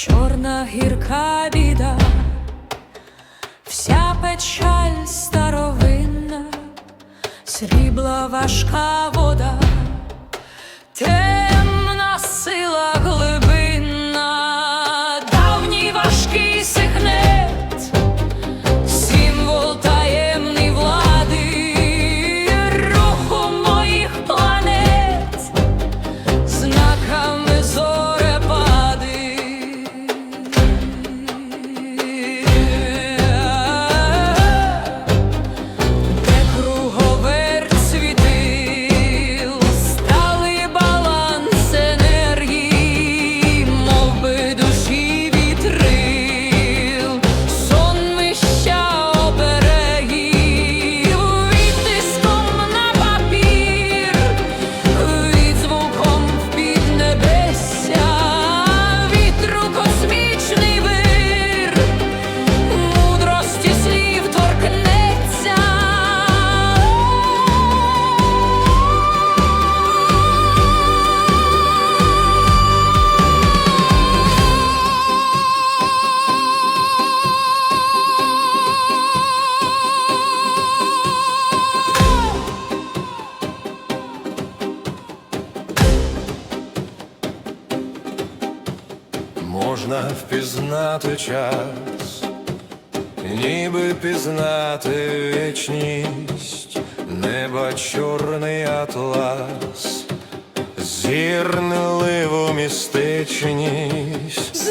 чорна гірка біда, вся печаль старовинна, срібла важка вода. можна впізнати час, ніби пізнати вічність, Небо чорний атлас, зірнливу містичність.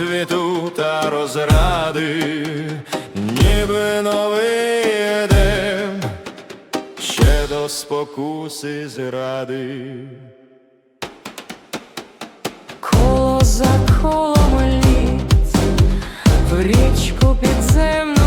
Світу та розради, ніби новий день ще до спокуси зради. Коло за колом літ в річку підземну